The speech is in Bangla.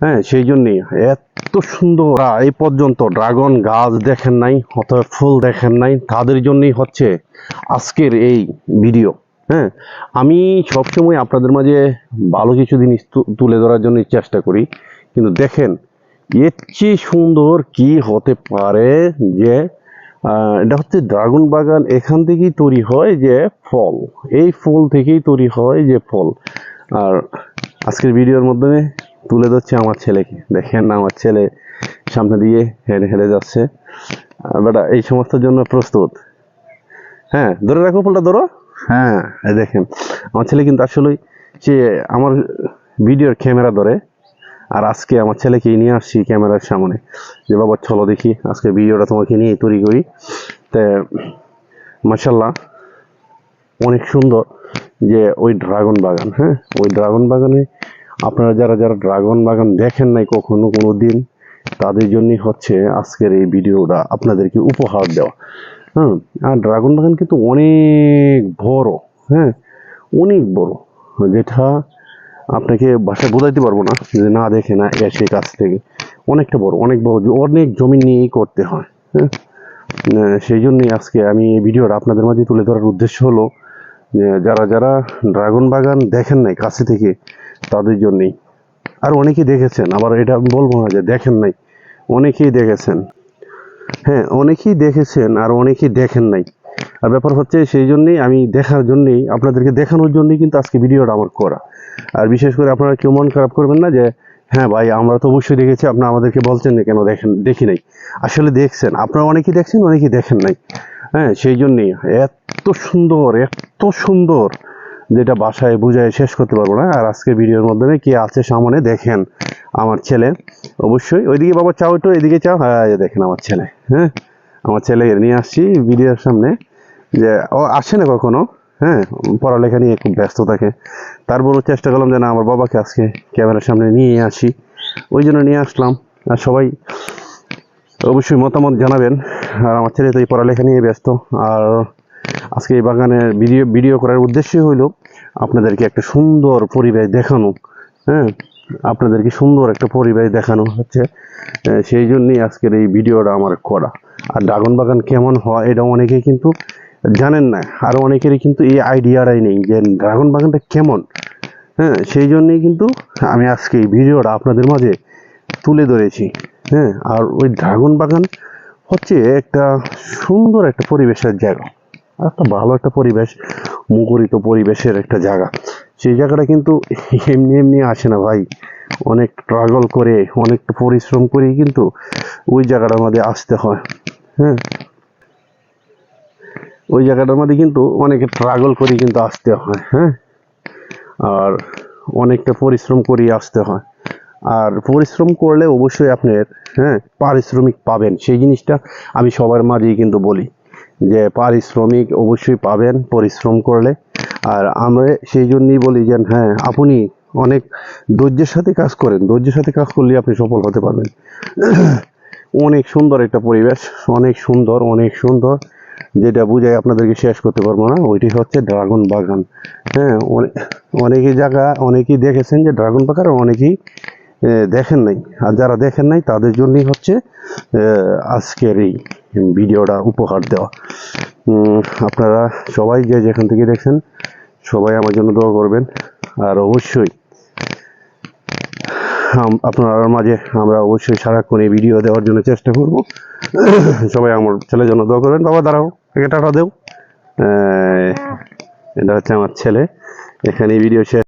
হ্যাঁ সেই জন্যই এত সুন্দর এই পর্যন্ত ড্রাগন গাছ দেখেন নাই, অথবা ফুল দেখেন নাই, তাদের জন্যই হচ্ছে আজকের এই ভিডিও। হ্যাঁ আমি সবসময় আপনাদের মাঝে ভালো কিছু জিনিস তুলে ধরার জন্য চেষ্টা করি, কিন্তু দেখেন, এর চেয়ে সুন্দর কি হতে পারে যে এটা হচ্ছে ড্রাগন বাগান এখান থেকেই তৈরি হয় যে ফল। এই ফুল থেকেই তৈরি হয় যে ফল। আর আজকের ভিডিওর মাধ্যমে তুলে ধরছে আমার ছেলেকে। দেখেন না আমার ছেলে সামনে দিয়ে হেঁটে হেঁটে যাচ্ছে। বেটা, এই সমস্ত জন্য প্রস্তুত। হ্যাঁ ধরে রাখো ফুলটা, ধরো। হ্যাঁ দেখেন। আমার ছেলে কিন্তু আসলেই সে আমার ভিডিওর ক্যামেরা ধরে। আর আজকে আমার ছেলেকে নিয়ে আসছি ক্যামেরার সামনে। যে, বাবা, চলো দেখি, আজকে ভিডিওটা তোমাকে নিয়ে তৈরি করি। তা মাসাল্লাহ অনেক সুন্দর যে, ওই ড্রাগন বাগান হ্যাঁ? ওই ড্রাগন বাগানে আপনারা যারা যারা ড্রাগন বাগান দেখেন নাই কখনো কোনো দিন, তাদের জন্যই হচ্ছে আজকের এই ভিডিওটা আপনাদেরকে উপহার দেওয়া। হ্যাঁ আর ড্রাগন বাগান কিন্তু অনেক বড় হ্যাঁ অনেক বড়, যেটা আপনাকে ভাষায় বোঝাইতে পারব না, যদি না দেখে না এসে কাছ থেকে। অনেকটা বড়, অনেক বড় অনেক জমি নিয়েই করতে হয় হ্যাঁ। সেই জন্যই আজকে আমি এই ভিডিওটা আপনাদের মাঝে তুলে ধরার উদ্দেশ্য হলো যারা যারা ড্রাগন বাগান দেখেন নাই, কাছে থেকে তাদের জন্যই। আর অনেকেই দেখেছেন, আবার এটা আমি বলব না যে দেখেন নাই, অনেকেই দেখেছেন। হ্যাঁ অনেকেই দেখেছেন আর অনেকেই দেখেন নাই। আর ব্যাপার হচ্ছে সেই জন্যেই আমি দেখার জন্যেই, আপনাদেরকে দেখানোর জন্যই কিন্তু আজকে ভিডিওটা আমার করা। আর বিশেষ করে আপনারা কেউ মন খারাপ করবেন না যে হ্যাঁ ভাই, আমরা তো অবশ্যই দেখেছি আপনারা আমাদেরকে বলছেন না কেন দেখেন, দেখি নাই। আসলে দেখছেন, আপনারা অনেকেই দেখছেন, অনেকেই দেখেন নাই। হ্যাঁ সেই জন্যেই এত সুন্দর এত সুন্দর যেটা বাসায় বুঝায় শেষ করতে পারব না। আর আজকে ভিডিওর মাধ্যমে কে আছে সামনে দেখেন আমার ছেলে। অবশ্যই ওইদিকে বাবা চাও একটু, এদিকে চাও। হ্যাঁ দেখেন আমার ছেলে হ্যাঁ? আমার ছেলে নিয়ে আসছি ভিডিওর সামনে যে ও আসে না কখনো হ্যাঁ? পড়ালেখা নিয়ে খুব ব্যস্ত থাকে। তারপরও চেষ্টা করলাম যে না, আমার বাবাকে আজকে ক্যামেরার সামনে নিয়ে আসি। ওই জন্য নিয়ে আসলাম। আর সবাই অবশ্যই মতামত জানাবেন। আর আমার ছেলে তো এই পড়ালেখা নিয়ে ব্যস্ত। আর আজকে এই বাগানের ভিডিও ভিডিও করার উদ্দেশ্য হলো আপনাদেরকে একটা সুন্দর পরিবেশ দেখানো হ্যাঁ? আপনাদেরকে সুন্দর একটা পরিবেশ দেখানো হচ্ছে সেই জন্যই আজকের এই ভিডিওটা আমার করা। আর ড্রাগন বাগান কেমন হয় এটা অনেকেই কিন্তু জানেন না, আর অনেকেরই কিন্তু এই আইডিয়াটাই নেই যে ড্রাগন বাগানটা কেমন হ্যাঁ? সেই জন্যই কিন্তু আমি আজকে এই ভিডিওটা আপনাদের মাঝে তুলে ধরেছি হ্যাঁ? আর ওই ড্রাগন বাগান হচ্ছে একটা সুন্দর একটা পরিবেশের জায়গা। আর একটা ভালো একটা পরিবেশ, মুখরিত পরিবেশের একটা জায়গা। সেই জায়গাটা কিন্তু এমনি এমনি আসে না ভাই। অনেক স্ট্রাগল করে, অনেক পরিশ্রম করেই কিন্তু ওই জায়গাটার মধ্যে আসতে হয়। হ্যাঁ? ওই জায়গাটার মধ্যে কিন্তু অনেকে স্ট্রাগল করে কিন্তু আসতে হয়। হ্যাঁ? আর অনেকটা পরিশ্রম করিয়ে আসতে হয়। আর পরিশ্রম করলে অবশ্যই আপনার হ্যাঁ পারিশ্রমিক পাবেন। সেই জিনিসটা আমি সবার মাঝেই কিন্তু বলি। যে পারিশ্রমিক অবশ্যই পাবেন, পরিশ্রম করলে। আর আমরা সেই জন্যই বলি যে হ্যাঁ আপনি অনেক ধৈর্যের সাথে কাজ করেন। ধৈর্যের সাথে কাজ করলে আপনি সফল হতে পারবেন। অনেক সুন্দর একটা পরিবেশ, অনেক সুন্দর অনেক সুন্দর। যেটা বুঝাই আপনাদেরকে শেষ করতে পারব না, ওইটি হচ্ছে ড্রাগন বাগান। হ্যাঁ অনে- অনেকেই জায়গা অনেকেই দেখেছেন যে ড্রাগন বাগান অনেকেই দেখেন নাই। আর যারা দেখেন নাই, তাদের জন্যই হচ্ছে আজকের এই ভিডিওটা উপহার দেওয়া। আপনারা সবাই যে যেখান থেকে দেখছেন, সবাই আমার জন্য দোয়া করবেন। আর অবশ্যই আপনার মাঝে আমরা অবশ্যই সারাক্ষণ এই ভিডিও দেওয়ার জন্য চেষ্টা করব। সবাই আমার ছেলের জন্য দোয়া করবেন। বাবা, দাঁড়াও একে টাটা দেও। এটা হচ্ছে আমার ছেলে। এখানে ভিডিও শেষ